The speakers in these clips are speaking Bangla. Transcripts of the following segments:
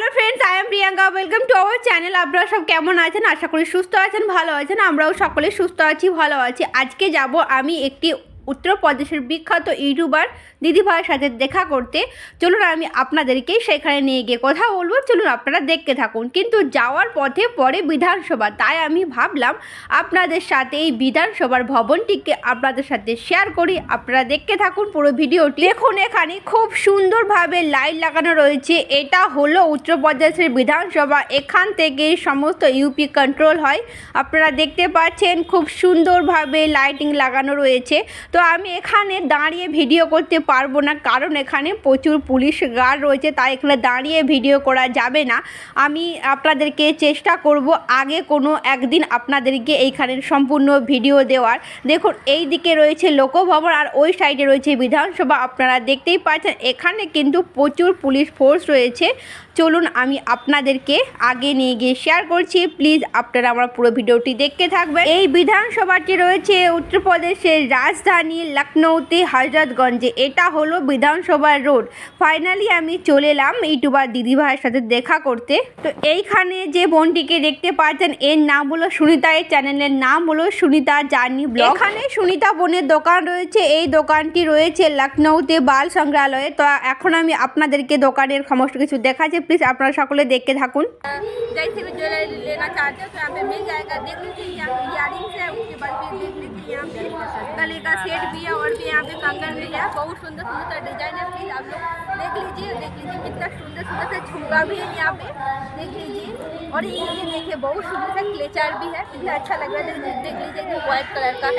Hello friends I am Priyanka welcome to our channel আপনারা সব কেমন আছেন? আশা করি সুস্থ আছেন, ভালো আছেন। আমরাও সকলে সুস্থ আছি, ভালো আছি। আজকে যাব আমি একটি উত্তরপ্রদেশের বিখ্যাত ইউটিউবার দিদিভাইয়ের সাথে দেখা করতে। চলুন আমি আপনাদেরকে সেখানে নিয়ে গিয়ে কথা বলব। চলুন আপনারা দেখতে থাকুন। কিন্তু যাওয়ার পথে পরে বিধানসভা। তাই আমি ভাবলাম আপনাদের সাথে এই বিধানসভার ভবনটিকে আপনাদের সাথে শেয়ার করি। আপনারা দেখতে থাকুন পুরো ভিডিওটি। দেখুন এখানে খুব সুন্দরভাবে লাইট লাগানো রয়েছে। এটা হলো উত্তরপ্রদেশের বিধানসভা। এখান থেকে সমস্ত ইউপি কন্ট্রোল হয়। আপনারা দেখতে পাচ্ছেন খুব সুন্দরভাবে লাইটিং লাগানো রয়েছে। তো আমি এখানে দাঁড়িয়ে ভিডিও করতে পারব না, কারণ এখানে প্রচুর পুলিশ গার্ড রয়েছে, তাই এখানে দাঁড়িয়ে ভিডিও করা যাবে না। আমি আপনাদেরকে চেষ্টা করব আগে কোনো একদিন আপনাদেরকে এইখানের সম্পূর্ণ ভিডিও দেওয়ার। দেখুন, এই দিকে রয়েছে লোকভবন আর ওই সাইডে রয়েছে বিধানসভা। আপনারা দেখতেই পাচ্ছেন, এখানে কিন্তু প্রচুর পুলিশ ফোর্স রয়েছে। চলুন আমি আপনাদেরকে আগে নিয়ে গিয়ে শেয়ার করছি। প্লিজ আপনারা আমার পুরো ভিডিওটি দেখতে থাকবেন। এই বিধানসভাটি রয়েছে উত্তরপ্রদেশের রাজধানী লখনৌতে হজরতগঞ্জে। এটা হলো বিধানসভার রোড। ফাইনালি আমি চলে এলাম ইউটিউবার দিদিভাইয়ের সাথে দেখা করতে। তো এইখানে যে বোনটিকে দেখতে পাচ্ছেন, এর নাম হলো সুনিতা। এই চ্যানেলের নাম হলো সুনিতা জার্নি ব্লগ। এখানে সুনিতা বোনের দোকান রয়েছে। এই দোকানটি রয়েছে লখনৌতে বাল সংগ্রহালয়ে। তো এখন আমি আপনাদেরকে দোকানের সমস্ত কিছু দেখাচ্ছি। প্লিজ আপনারা সকলে দেখতে থাকুন जैसे भी ज्वेलरी लेना चाहते हो तो यहाँ पे मिल जाएगा देख लीजिए यहाँ पे इयरिंग्स है उसके बाद फिर देख लीजिए यहाँ पे गले का सेट भी है और भी यहाँ पे कंगन भी है बहुत सुंदर सुंदर डिजाइन है प्लीज आप लोग देख लीजिए देख लीजिए कितना सुंदर सुंदर से झुमका भी है यहाँ पे देख लीजिए और ये ये देखिए बहुत सुंदर सा क्लेचार भी है कितना अच्छा लग रहा है देख देख लीजिए कि व्हाइट कलर का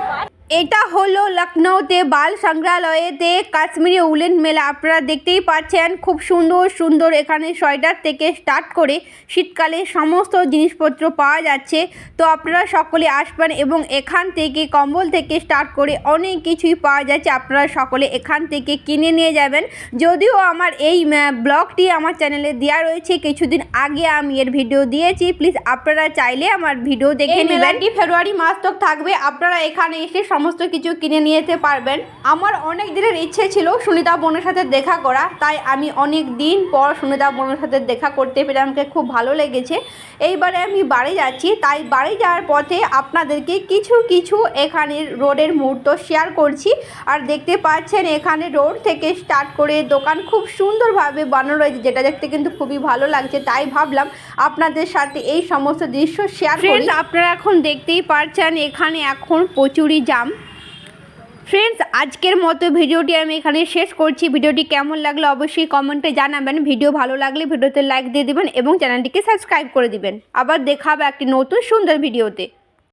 है এটা হলো লখনৌতে বাল সংগ্রহালয়েতে কাশ্মীরি উলেন মেলা। আপনারা দেখতেই পাচ্ছেন খুব সুন্দর সুন্দর এখানে সোয়েটার থেকে স্টার্ট করে শীতকালে সমস্ত জিনিসপত্র পাওয়া যাচ্ছে। তো আপনারা সকলে আসবেন এবং এখান থেকে কম্বল থেকে স্টার্ট করে অনেক কিছুই পাওয়া যাচ্ছে। আপনারা সকলে এখান থেকে কিনে নিয়ে যাবেন। যদিও আমার এই ব্লগটি আমার চ্যানেলে দেওয়া রয়েছে কিছুদিন আগে আমি এর ভিডিও দিয়েছি। প্লিজ আপনারা চাইলে আমার ভিডিও দেখে নেবেন। ফেব্রুয়ারি মাস তক থাকবে। আপনারা এখানে এসে সমস্ত কিছু কিনে নিয়ে যেতে পারবেন। আমার অনেক দিনের ইচ্ছে ছিল সুনিতা বোনের সাথে দেখা করা তাই আমি অনেক দিন পর সুনিতা বোনের সাথে দেখা করতে পেরে আমাকে খুব ভালো লেগেছে। এইবারে আমি বাড়ি যাচ্ছি তাই বাড়ি যাওয়ার পথে আপনাদেরকে কিছু কিছু এখানের রোডের মুহূর্ত শেয়ার করছি। আর দেখতে পাচ্ছেন এখানে রোড থেকে স্টার্ট করে দোকান খুব সুন্দরভাবে বানানো রয়েছে যেটা দেখতে কিন্তু খুবই ভালো লাগছে। তাই ভাবলাম আপনাদের সাথে এই সমস্ত দৃশ্য শেয়ার করি। আপনারা এখন দেখতেই পারছেন এখানে এখন প্রচুরই জাম ফ্রেন্ডস আজকের মতো ভিডিওটি আমি এখানে শেষ করছি। ভিডিওটি কেমন লাগল অবশ্যই কমেন্টে জানাবেন। ভিডিও ভালো লাগলে ভিডিওতে লাইক দিয়ে দিবেন এবং চ্যানেলটিকে সাবস্ক্রাইব করে দিবেন। আবার দেখা হবে একটি নতুন সুন্দর ভিডিওতে।